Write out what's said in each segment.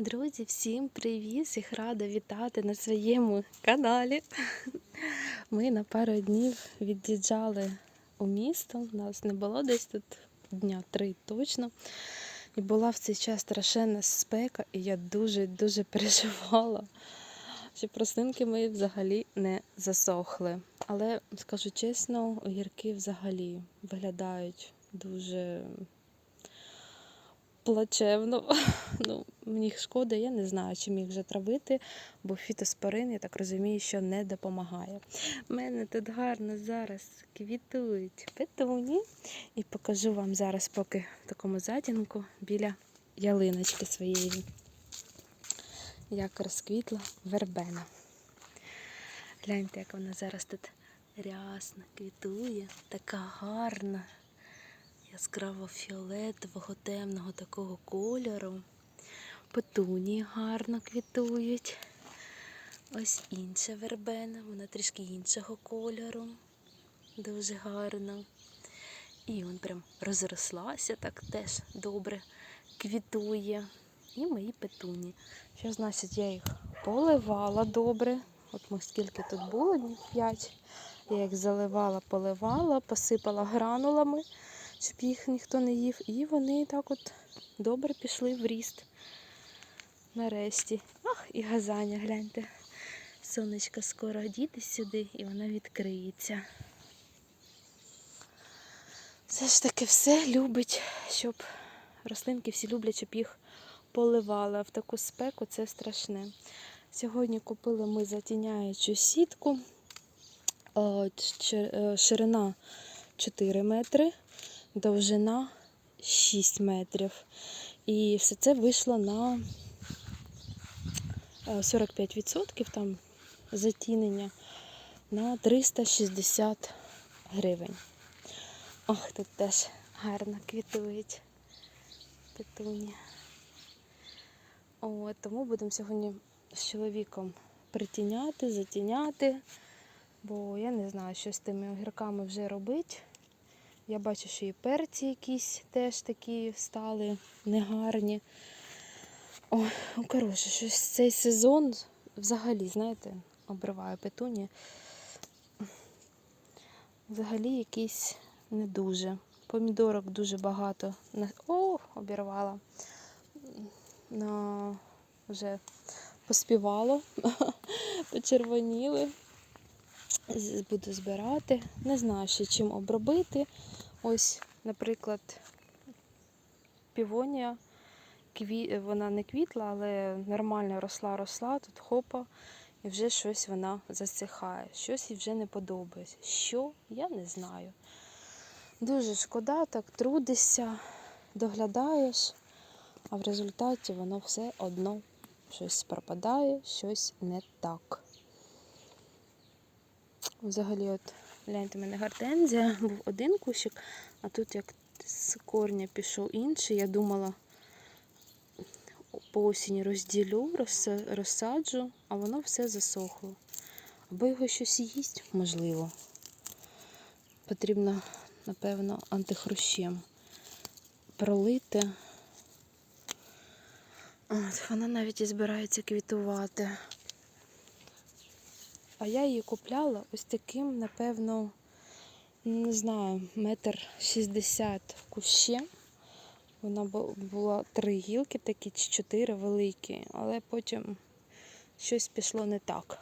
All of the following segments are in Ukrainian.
Друзі, всім привіт! Всіх рада вітати на своєму каналі. Ми на пару днів від'їжджали у місто. Нас не було десь тут дня три точно. І була в цей час страшенна спека, і я дуже-дуже переживала, що простинки мої взагалі не засохли. Але скажу чесно, огірки взагалі виглядають дуже плачевно. Ну, мені шкода, я не знаю, чим їх вже травити, бо фітоспорин, я так розумію, що не допомагає. У мене тут гарно зараз квітують петуні. І покажу вам зараз, поки в такому затінку біля ялиночки своєї, як розквітла вербена. Гляньте, як вона зараз тут рясно квітує, така гарна яскраво фіолетового, темного такого кольору. Петунії гарно квітують. Ось інша вербена, вона трішки іншого кольору. Дуже гарно. І він прям розрослася, так теж добре квітує. І мої петуні. Що значить, я їх поливала добре. От ми скільки тут було, днів 5. Я їх заливала, поливала, посипала гранулами щоб їх ніхто не їв. І вони так от добре пішли в ріст. Нарешті. Ах, і газаня, гляньте. Сонечко скоро діти сюди і вона відкриється. Все ж таки все любить, щоб рослинки всі люблять, щоб їх поливали. В таку спеку це страшне. Сьогодні купили ми затіняючу сітку. Е, ширина 4 метри, довжина 6 метрів. І все це вийшло на 45% там затінення на 360 гривень. Ох, тут теж гарно квітують петуні. О, тому будемо сьогодні з чоловіком притіняти, затіняти, бо я не знаю, що з тими огірками вже робити. Я бачу, що і перці якісь теж такі стали негарні. Ой, ну коротше, щось цей сезон взагалі, знаєте, обриваю петуні. Взагалі якийсь не дуже. Помідорок дуже багато. О, обірвала. На... Вже поспівало, почервоніли. Буду збирати. Не знаю ще чим обробити. Ось, наприклад, півонія. Вона не квітла, але нормально росла-росла, тут хопа, і вже щось вона засихає. Щось їй вже не подобається. Що, я не знаю. Дуже шкода, так трудишся, доглядаєш, а в результаті воно все одно щось пропадає, щось не так. Взагалі, от гляньте, у мене гортензія, був один кущик, а тут як з корня пішов інший. Я думала, по осені розділю, розсаджу, а воно все засохло. Або його щось їсть, можливо. Потрібно, напевно, антихрущем пролити. От, Вона навіть і збирається квітувати. А я її купляла ось таким, напевно, не знаю, метр шістдесят в кущем. Вона була три гілки, такі чи чотири великі, але потім щось пішло не так.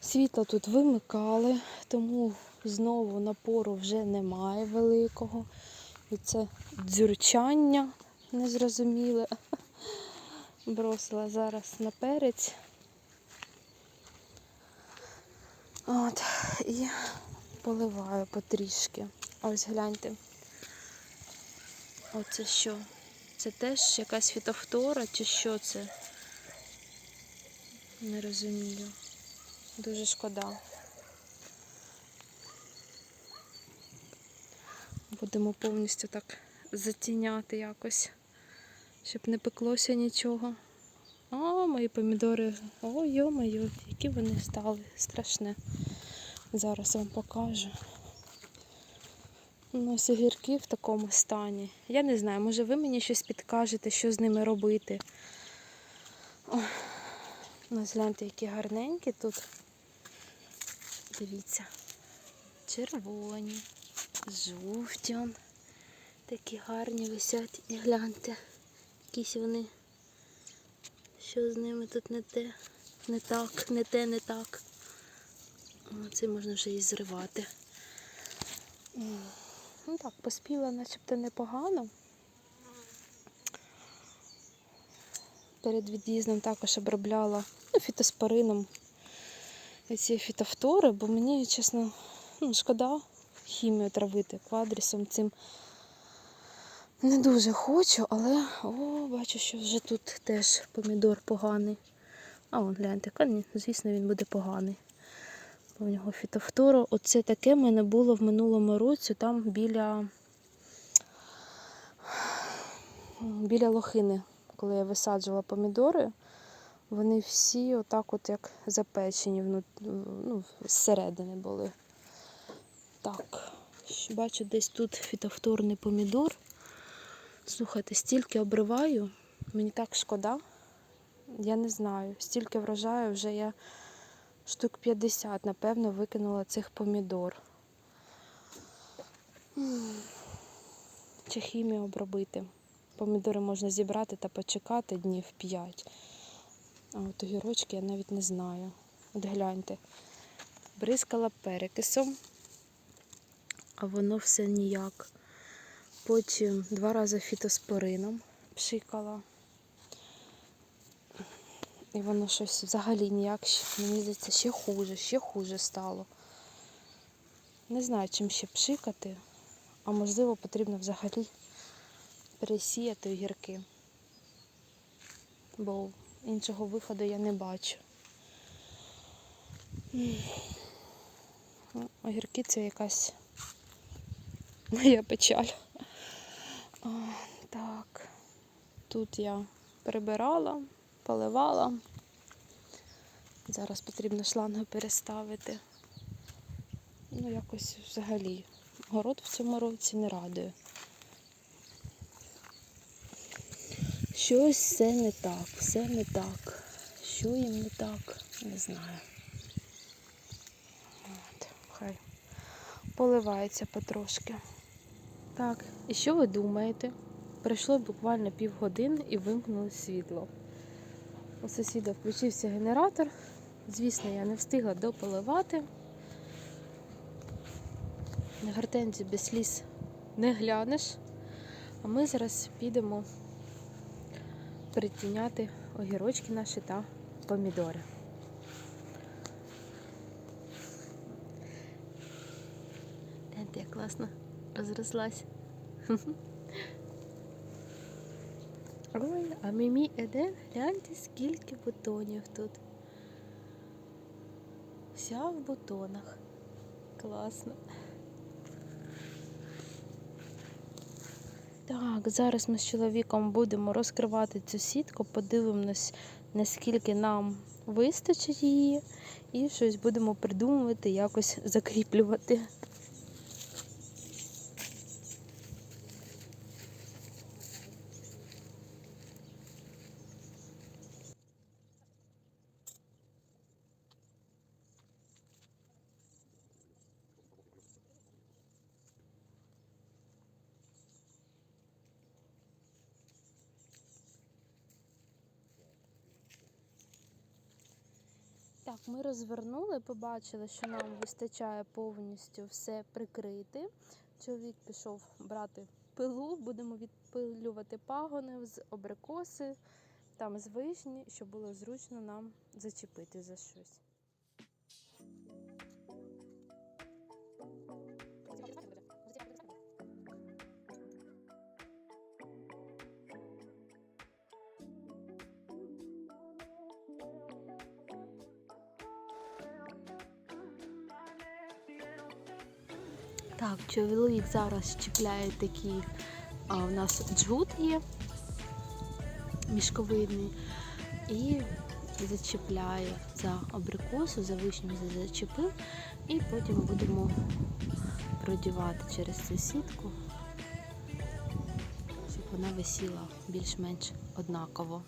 Світло тут вимикали, тому знову напору вже немає великого. І це дзюрчання незрозуміле. Бросила зараз на перець. От, І поливаю потрішки. Ось гляньте. Оце що? Це теж якась фітофтора чи що це? Не розумію. Дуже шкода. Будемо повністю так затіняти якось, щоб не пеклося нічого. О, мої помідори. О, йо-моє, які вони стали страшне. Зараз вам покажу. Ось огірки в такому стані. Я не знаю, може ви мені щось підкажете, що з ними робити. Ось гляньте, які гарненькі тут. Дивіться. Червоні, жовті. Такі гарні висять. І гляньте. Якісь вони. Що з ними тут не те, не так, не те, не так. О, Це можна вже і зривати. Ну так, поспіла начебто непогано. Перед від'їздом також обробляла ну, фітоспорином ці фітофтори, бо мені, чесно, ну, шкода хімію травити квадрісом цим. Не дуже хочу, але о, бачу, що вже тут теж помідор поганий. А вон гляньте, звісно, він буде поганий. Бо в нього фітофтору. Оце таке в мене було в минулому році, там біля, біля лохини, коли я висаджувала помідори. Вони всі отак от як запечені, вну- ну, зсередини були. Так, бачу, десь тут фітофторний помідор. Слухайте, стільки обриваю, мені так шкода. Я не знаю, стільки врожаю вже я штук 50, напевно, викинула цих помідор. Чи хімію обробити? Помідори можна зібрати та почекати днів 5. А от огірочки я навіть не знаю. От гляньте. Бризкала перекисом, а воно все ніяк. Потім два рази фітоспорином пшикала. І воно щось взагалі ніяк, мені здається, ще хуже, ще хуже стало. Не знаю, чим ще пшикати, а можливо потрібно взагалі пересіяти огірки. Бо іншого виходу я не бачу. Ну, Огірки це якась моя печаль. А, так, тут я прибирала, поливала. Зараз потрібно шланги переставити. Ну, якось взагалі. Город в цьому році не радує. Щось все не так, все не так. Що їм не так, не знаю. От, хай поливається потрошки. Так, і що ви думаєте? Пройшло буквально півгодини і вимкнуло світло. У сусіда включився генератор. Звісно, я не встигла дополивати. На гортензі без сліз не глянеш. А ми зараз підемо притіняти огірочки наші та помідори. Гляньте, як класно розрослась. Ой, а Мімі Еден, гляньте, скільки бутонів тут. Вся в бутонах. Класно. Так, зараз ми з чоловіком будемо розкривати цю сітку, подивимось, наскільки нам вистачить її, і щось будемо придумувати, якось закріплювати. Так, ми розвернули, побачили, що нам вистачає повністю все прикрити. Чоловік пішов брати пилу, будемо відпилювати пагони з абрикоси, там з вишні, щоб було зручно нам зачепити за щось. Так, чоловік зараз чіпляє такі, а у нас джгут є мішковидний, і зачіпляє за абрикосу, за вишню зачепив, і потім будемо продівати через цю сітку, щоб вона висіла більш-менш однаково.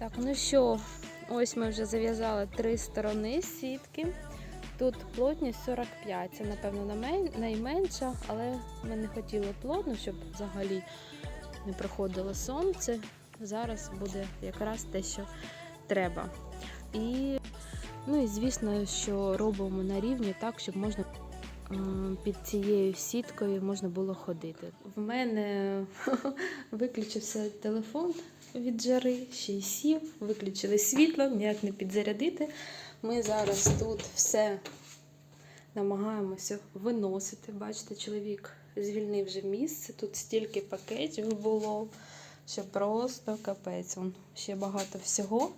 Так, ну що, ось ми вже зав'язали три сторони сітки. Тут плотність 45, це, напевно, найменша, але ми не хотіли плотно, щоб взагалі не проходило сонце. Зараз буде якраз те, що треба. І, ну і звісно, що робимо на рівні так, щоб можна під цією сіткою можна було ходити. В мене виключився телефон від жари, ще й сів, виключили світло, ніяк не підзарядити. Ми зараз тут все намагаємося виносити. Бачите, чоловік звільнив вже місце. Тут стільки пакетів було, що просто капець. Вон ще багато всього.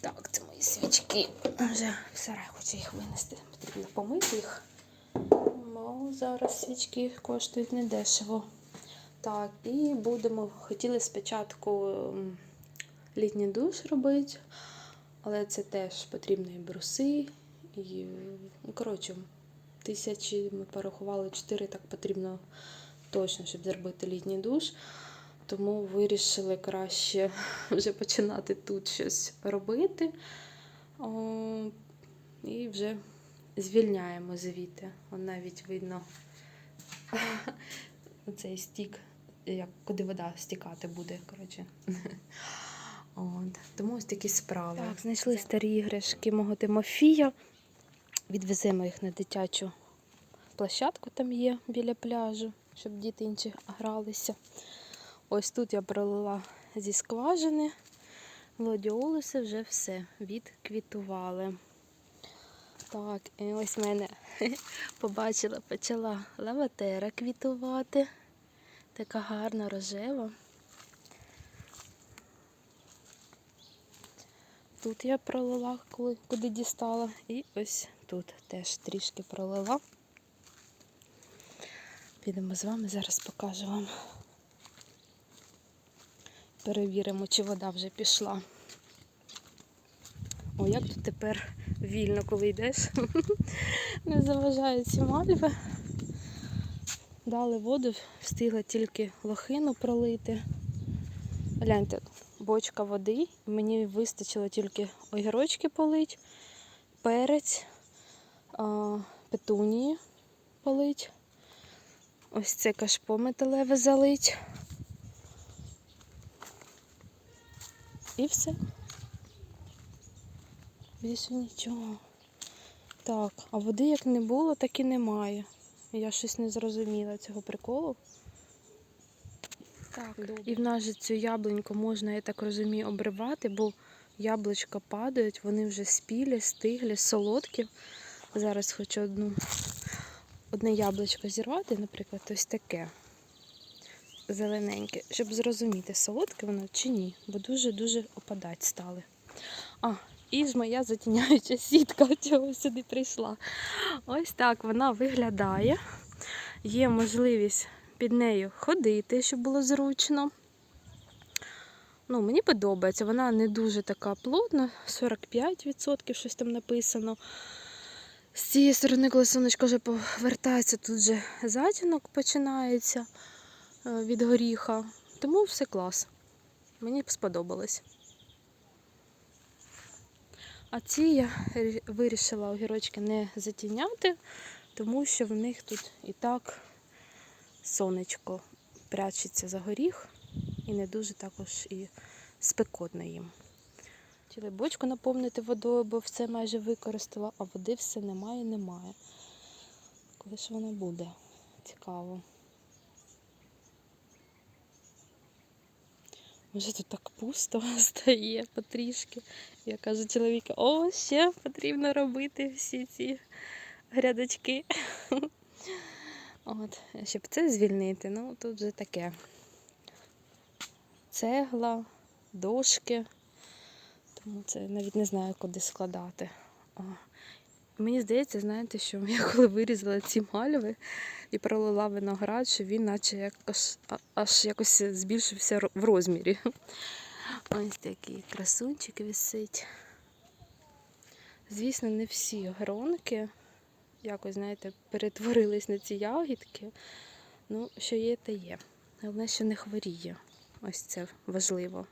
Так, це мої свічки. Вже в сарай хочу їх винести. Потрібно помити їх. Бо зараз свічки коштують недешево. Так, і будемо. Хотіли спочатку літній душ робити, але це теж потрібно і бруси, і, ну, коротше, тисячі ми порахували, чотири так потрібно точно, щоб зробити літній душ. Тому вирішили краще вже починати тут щось робити. О, і вже звільняємо звідти. Навіть видно цей стік, як куди вода стікати буде. коротше. От. Тому ось такі справи. Так, знайшли старі іграшки мого Тимофія. Відвеземо їх на дитячу площадку, там є біля пляжу, щоб діти інші гралися. Ось тут я пролила зі скважини. Гладіолуси вже все відквітували. Так, і ось в мене побачила, почала лаватера квітувати. Така гарна рожева. Тут я пролила, коли, куди дістала. І ось тут теж трішки пролила. Підемо з вами, зараз покажу вам. Перевіримо, чи вода вже пішла. О, як тут тепер вільно, коли йдеш. Не заважають ці мальви. Дали воду, встигла тільки лохину пролити. Гляньте, бочка води. Мені вистачило тільки огірочки полить, перець, петунії полить. Ось це кашпо металеве залить. І все. Більше нічого. Так, а води як не було, так і немає. Я щось не зрозуміла цього приколу. Так, Добре. і в нас же цю яблуньку можна, я так розумію, обривати, бо яблучка падають, вони вже спілі, стиглі, солодкі. Зараз хочу одну, одне яблучко зірвати, наприклад, ось таке зелененьке, щоб зрозуміти, солодке воно чи ні, бо дуже-дуже опадати стали. А, і ж моя затіняюча сітка чого сюди прийшла. Ось так вона виглядає. Є можливість під нею ходити, щоб було зручно. Ну, мені подобається, вона не дуже така плотна, 45% щось там написано. З цієї сторони, коли сонечко вже повертається, тут вже затінок починається е, від горіха. Тому все клас. Мені сподобалось. А ці я вирішила огірочки не затіняти, тому що в них тут і так сонечко прячеться за горіх і не дуже також і спекотно їм. Хотіли бочку наповнити водою, бо все майже використала, а води все немає, немає. Коли ж вона буде? Цікаво. Може тут так пусто стає потрішки. Я кажу чоловіку, о, ще потрібно робити всі ці грядочки. От, щоб це звільнити, ну тут вже таке. Цегла, дошки. Тому це навіть не знаю, куди складати. Мені здається, знаєте, що я коли вирізала ці мальви і пролила виноград, що він наче якось, а- аж якось збільшився в розмірі. Ось такий красунчик висить. Звісно, не всі гронки якось, знаєте, перетворились на ці ягідки. Ну, що є, те є. Головне, що не хворіє. Ось це важливо.